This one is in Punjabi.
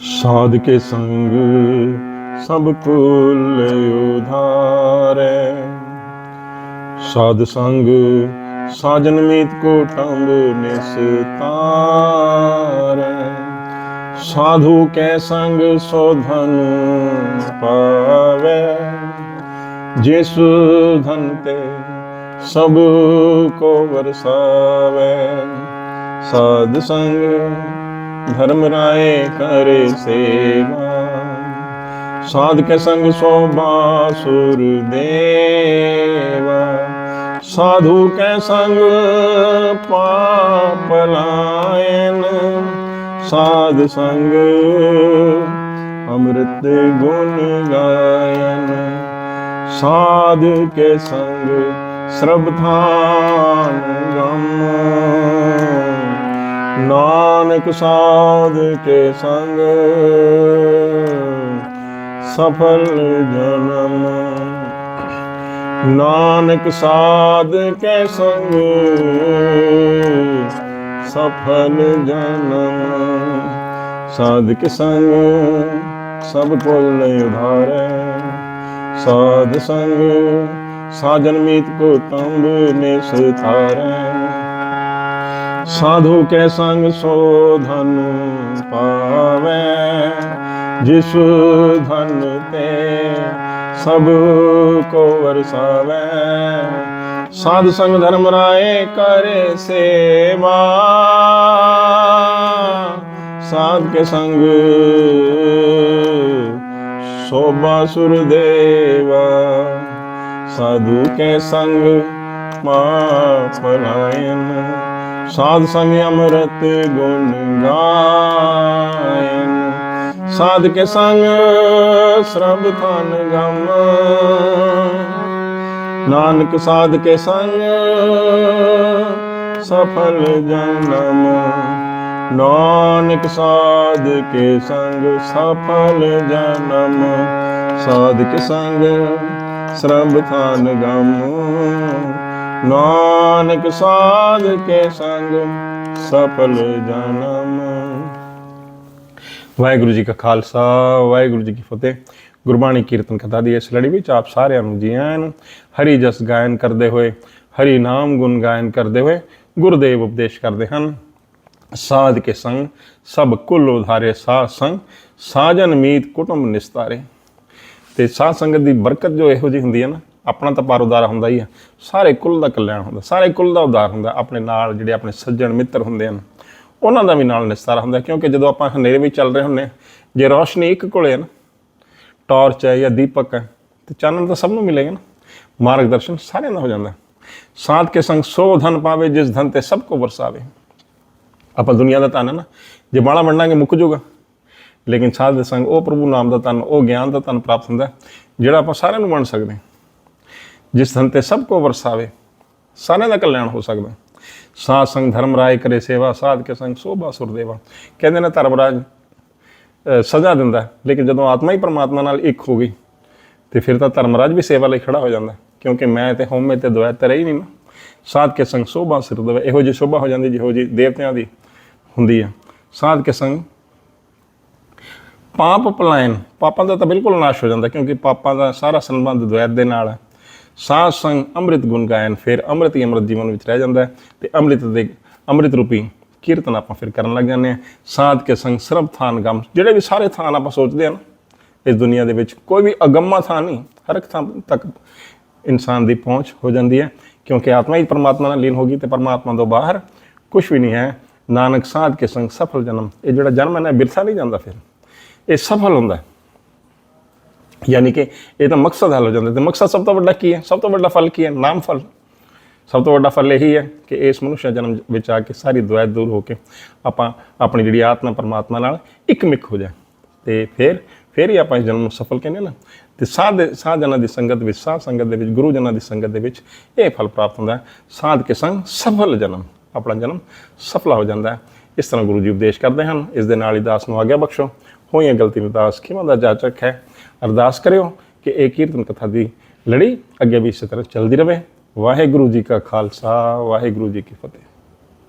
ਸਾਧ ਕੇ ਸੰਗ ਸਭ ਕੁਲ ਉਧਾਰੈ। ਸਾਧ ਸੰਗ ਸਾਜਨ ਮੀਤ ਕੋ ਟੰਬ ਨਿਸਤਾਰੈ। ਸਾਧੂ ਕੈ ਸੰਗ ਸੋ ਧਨ ਪਾਵੈ। ਜਿਸ ਧਨ ਤੇ ਸਭ ਕੋ ਵਰਸਾਵੈ। ਸਾਧ ਸੰਗ ਧਰਮ ਰਾਏ ਕਰੇ ਸੇਵਾ। ਸਾਧ ਕੇ ਸੰਗ ਸੋਭਾ ਸੁਰ ਦੇਵਾ। ਸਾਧੂ ਕੈ ਸੰਗ ਪਾਪ ਲਾਇਨ। ਸਾਧ ਸੰਗ ਅੰਮ੍ਰਿਤ ਗੁਣ ਗਾਇਨ। ਸਾਧ ਕੇ ਸੰਗ ਸਰਬ ਥਾਨ ਨਾਨਕ ਸਾਧ ਕੇ ਸੰਗ ਸਫਲ ਜਨਮ ਨਾਨਕ ਸਾਧ ਕੇ ਸੰਗ ਸਫਲ ਜਨਮ ਸਾਧ ਕੇ ਸੰਗ ਸਭ ਕੁਲ ਉਧਾਰੈ ਸਾਧ ਸੰਗ ਸਾਜਨ ਮੀਤ ਕੋ ਤੰਬ ਨੇ ਸਥਾਰੈ ਸਾਧੂ ਕੈ ਸੰਗ ਸੋ ਧਨ ਪਾਵੈ, ਜਿਸ ਧਨ ਤੇ ਸਭ ਕੋ ਵਰਸਾਵੈ। ਸਾਧ ਸੰਗ ਧਰਮ ਰਾਏ ਕਰੇ ਸੇਵਾ, ਸਾਧ ਕੇ ਸੰਗ ਸੋਭਾ ਸੁਰ ਦੇਵਾ। ਸਾਧੂ ਕੇ ਸੰਗ ਮਾ ਪਰਾਇਨ ਸਾਧ ਸੰਗ ਅੰਮ੍ਰਿਤ ਗੁਣ ਗਾਇਨ। ਸਾਧ ਕੇ ਸੰਗ ਸਰਬ ਥਨ ਗਮ। ਨਾਨਕ ਸਾਧ ਕੇ ਸੰਗ ਸਫਲ ਜਨਮ। ਨਾਨਕ ਸਾਧ ਕੇ ਸੰਗ ਸਫਲ ਜਨਮ। ਸਾਧ ਕੇ ਸੰਗ ਸਰਬ ਥਨ ਗਮ। ਨਾਨਕ ਸਾਧ ਕੇ ਸੰਗ ਸਫਲ ਜਨਮ। ਵਾਹਿਗੁਰੂ ਜੀ ਕਾ ਖਾਲਸਾ, ਵਾਹਿਗੁਰੂ ਜੀ ਕੀ ਫਤਿਹ। ਗੁਰਬਾਣੀ ਕੀਰਤਨ ਕਥਾ ਦੀ ਇਸ ਲੜੀ ਵਿੱਚ ਆਪ ਸਾਰਿਆਂ ਨੂੰ ਜੀ ਆਇਆਂ ਨੂੰ ਹਰੀ ਜਸ ਗਾਇਨ ਕਰਦੇ ਹੋਏ, ਹਰੀ ਨਾਮ ਗੁਣ ਗਾਇਨ ਕਰਦੇ ਹੋਏ ਗੁਰਦੇਵ ਉਪਦੇਸ਼ ਕਰਦੇ ਹਨ। ਸਾਧ ਕੇ ਸੰਗ, ਸਭ ਕੁਲ ਉਧਾਰੇ ਸਾਧ ਸੰਗ, ਸਾਜਨ ਮੀਤ ਕੁਟੁੰਬ ਨਿਸਤਾਰੇ। ਤੇ ਸਾਧ ਸੰਗਤ ਦੀ ਬਰਕਤ ਜੋ ਇਹੋ ਜੀ ਹੁੰਦੀ ਹੈ ਨਾ ਆਪਣਾ ਤਾਂ ਪਰ ਉਦਾਰ ਹੁੰਦਾ ਹੀ ਆ। ਸਾਰੇ ਕੁੱਲ ਦਾ ਕਲਿਆਣ ਹੁੰਦਾ ਸਾਰੇ ਕੁੱਲ ਦਾ ਉਦਾਰ ਹੁੰਦਾ ਆਪਣੇ ਨਾਲ ਜਿਹੜੇ ਆਪਣੇ ਸੱਜਣ ਮਿੱਤਰ ਹੁੰਦੇ ਹਨ ਉਹਨਾਂ ਦਾ ਵੀ ਨਾਲ ਨਿਸਤਾਰਾ ਹੁੰਦਾ ਕਿਉਂਕਿ ਜਦੋਂ ਆਪਾਂ ਹਨੇਰੇ ਵਿੱਚ ਚੱਲ ਰਹੇ ਹੁੰਨੇ ਹਾਂ, ਜੇ ਰੋਸ਼ਨੀ ਇੱਕ ਕੋਲੇ ਹੈ ਨਾ ਟਾਰਚ ਹੈ ਜਾਂ ਦੀਪਕ ਹੈ ਤੇ ਚਾਨਣ ਤਾਂ ਸਭ ਨੂੰ ਮਿਲੇਗਾ ਨਾ ਮਾਰਗਦਰਸ਼ਨ ਸਾਰਿਆਂ ਦਾ ਹੋ ਜਾਂਦਾ। ਸਾਧ ਕੇ ਸੰਗ ਸੋ ਧਨ ਪਾਵੇ ਜਿਸ ਧਨ ਤੇ ਸਭ ਕੋ ਵਰਸਾਵੇ। ਆਪਾਂ ਦੁਨੀਆ ਦਾ ਧਨ ਹੈ ਨਾ ਜੇ ਬਾਲਾ ਵੰਡਾਂਗੇ ਮੁੱਕ ਜਾਊਗਾ। ਲੇਕਿਨ ਸਾਧ ਦੇ ਸੰਗ ਉਹ ਪ੍ਰਭੂ ਨਾਮ ਦਾ ਧਨ ਉਹ ਗਿਆਨ ਦਾ ਧਨ ਪ੍ਰਾਪਤ ਹੁੰਦਾ ਜਿਹੜਾ ਆਪਾਂ ਸਾਰਿਆਂ ਨੂੰ ਵੰਡ ਸਕਦੇ ਹਾਂ। ਜਿਸ ਧਨ ਤੇ ਸਭ ਕੋ ਵਰਸਾਵੇ, ਸਾਰਿਆਂ ਦਾ ਕਲਿਆਣ ਹੋ ਸਕਦਾ। ਸਾਧ ਸੰਗ ਧਰਮ ਰਾਏ ਕਰੇ ਸੇਵਾ, ਸਾਧ ਕੇ ਸੰਗ ਸੋਭਾ ਸੁਰਦੇਵਾ ਕਹਿੰਦੇ ਨੇ ਧਰਮਰਾਜ ਅਹ, ਸਜ਼ਾ ਦਿੰਦਾ ਲੇਕਿਨ ਜਦੋਂ ਆਤਮਾ ਹੀ ਪਰਮਾਤਮਾ ਨਾਲ ਇੱਕ ਹੋ ਗਈ, ਤੇ ਫਿਰ ਤਾਂ ਧਰਮਰਾਜ ਵੀ ਸੇਵਾ ਲਈ ਖੜਾ ਹੋ ਜਾਂਦਾ ਕਿਉਂਕਿ ਮੈਂ ਤੇ ਹਉਮੈ ਤੇ ਦੁਆ ਤੇ ਰਹੀ ਨਹੀਂ ਨਾ ਸਾਧ ਕੇ ਸੰਗ ਸੋਭਾ ਸਿਰ ਇਹੋ ਜਿਹੀ ਸ਼ੋਭਾ ਹੋ ਜਾਂਦੀ, ਜਿਹੋ ਜਿਹੀ ਦੇਵਤਿਆਂ ਦੀ ਹੁੰਦੀ ਹੈ। ਸਾਧ ਕੇ ਸੰਗ, ਪਾਪ ਪਲਾਇਨ, ਪਾਪਾਂ ਦਾ ਤਾਂ ਬਿਲਕੁਲ ਨਾਸ਼ ਹੋ ਜਾਂਦਾ, ਕਿਉਂਕਿ ਪਾਪਾਂ ਦਾ ਸਾਰਾ ਸੰਬੰਧ ਦੁਆਇਤ ਦੇ ਨਾਲ ਹੈ। ਸਾਧ ਸੰਗ ਅੰਮ੍ਰਿਤ ਗੁਣ ਗਾਇਨ, ਫਿਰ ਅੰਮ੍ਰਿਤ ਹੀ ਅੰਮ੍ਰਿਤ ਜੀਵਨ ਵਿੱਚ ਰਹਿ ਜਾਂਦਾ ਹੈ ਤੇ ਅੰਮ੍ਰਿਤ ਦੇ ਅੰਮ੍ਰਿਤ ਰੂਪੀ ਕੀਰਤਨ ਆਪਾਂ ਫਿਰ ਕਰਨ ਲੱਗ ਜਾਂਦੇ ਹਾਂ। ਸਾਧ ਕੇ ਸੰਗ ਸਰਬ ਥਾਨ ਗਮ। ਜਿਹੜੇ ਵੀ ਸਾਰੇ ਥਾਨ ਆਪਾਂ ਸੋਚਦੇ ਹਾਂ ਨਾ, ਇਸ ਦੁਨੀਆ ਦੇ ਵਿੱਚ ਕੋਈ ਵੀ ਅਗੰਮਾ ਥਾਂ ਨਹੀਂ, ਹਰ ਇੱਕ ਥਾਂ ਤੱਕ ਇਨਸਾਨ ਦੀ ਪਹੁੰਚ ਹੋ ਜਾਂਦੀ ਹੈ, ਕਿਉਂਕਿ ਆਤਮਾ ਹੀ ਪਰਮਾਤਮਾ ਨਾਲ ਲੀਨ ਹੋ ਗਈ ਤੇ ਪਰਮਾਤਮਾ ਤੋਂ ਬਾਹਰ ਕੁਝ ਵੀ ਨਹੀਂ ਹੈ। ਨਾਨਕ ਸਾਧ ਕੇ ਸੰਗ ਸਫਲ ਜਨਮ। ਇਹ ਜਿਹੜਾ ਜਨਮ ਹੈ ਨਾ ਬਿਰਥਾ ਨਹੀਂ ਜਾਂਦਾ ਫਿਰ। ਇਹ ਸਫਲ ਹੁੰਦਾ ਹੈ। ਯਾਨੀ ਕਿ ਇਹ ਤਾਂ ਮਕਸਦ ਹੱਲ ਹੋ ਜਾਂਦਾ ਤੇ ਮਕਸਦ ਸਭ ਤੋਂ ਵੱਡਾ ਕੀ ਹੈ? ਸਭ ਤੋਂ ਵੱਡਾ ਫਲ ਕੀ ਹੈ? ਨਾਮ ਫਲ। ਸਭ ਤੋਂ ਵੱਡਾ ਫਲ ਇਹੀ ਹੈ ਕਿ ਇਸ ਮਨੁੱਖ ਜਨਮ ਵਿੱਚ ਆ ਕੇ ਸਾਰੀ ਦੁਆਇਤ ਦੂਰ ਹੋ ਕੇ ਆਪਾਂ ਆਪਣੀ ਜਿਹੜੀ ਆਤਮਾ ਪਰਮਾਤਮਾ ਨਾਲ ਇੱਕ ਮਿਕ ਹੋ ਜਾਏ ਤੇ ਫਿਰ ਫਿਰ ਹੀ ਆਪਾਂ ਇਸ ਜਨਮ ਨੂੰ ਸਫਲ ਕਹਿੰਦੇ ਨਾ। ਤੇ ਸਾਧ ਸਾਧ ਜਨਾਂ ਦੀ ਸੰਗਤ ਵਿੱਚ ਸਾਧ ਸੰਗਤ ਦੇ ਵਿੱਚ, ਗੁਰੂ ਜਨਾਂ ਦੀ ਸੰਗਤ ਦੇ ਵਿੱਚ ਇਹ ਫਲ ਪ੍ਰਾਪਤ ਹੁੰਦਾ ਹੈ। ਸਾਧ ਕੇ ਸੰਗ ਸਫਲ ਜਨਮ, ਆਪਣਾ ਜਨਮ ਸਫਲਾ ਹੋ ਜਾਂਦਾ ਹੈ। ਇਸ ਤਰ੍ਹਾਂ ਗੁਰੂ ਜੀ ਉਪਦੇਸ਼ ਕਰਦੇ ਹਨ। ਇਸ ਦੇ ਨਾਲ ਹੀ ਦਾਸ ਨੂੰ ਆਗਿਆ ਬਖਸ਼ੋ। ਹੋਈਆਂ ਗਲਤੀ ਨੂੰ ਦਾਸ ਖਿਮਾ ਦਾ ਜਾਚਕ ਹੈ ਅਰਦਾਸ ਕਰਿਓ ਕਿ ਇਹ ਕੀਰਤਨ ਕਥਾ ਦੀ ਲੜੀ ਅੱਗੇ ਵੀ ਇਸੇ ਤਰ੍ਹਾਂ ਚੱਲਦੀ ਰਹੇ। ਵਾਹਿਗੁਰੂ ਜੀ ਕਾ ਖਾਲਸਾ, ਵਾਹਿਗੁਰੂ ਜੀ ਕੀ ਫਤਿਹ।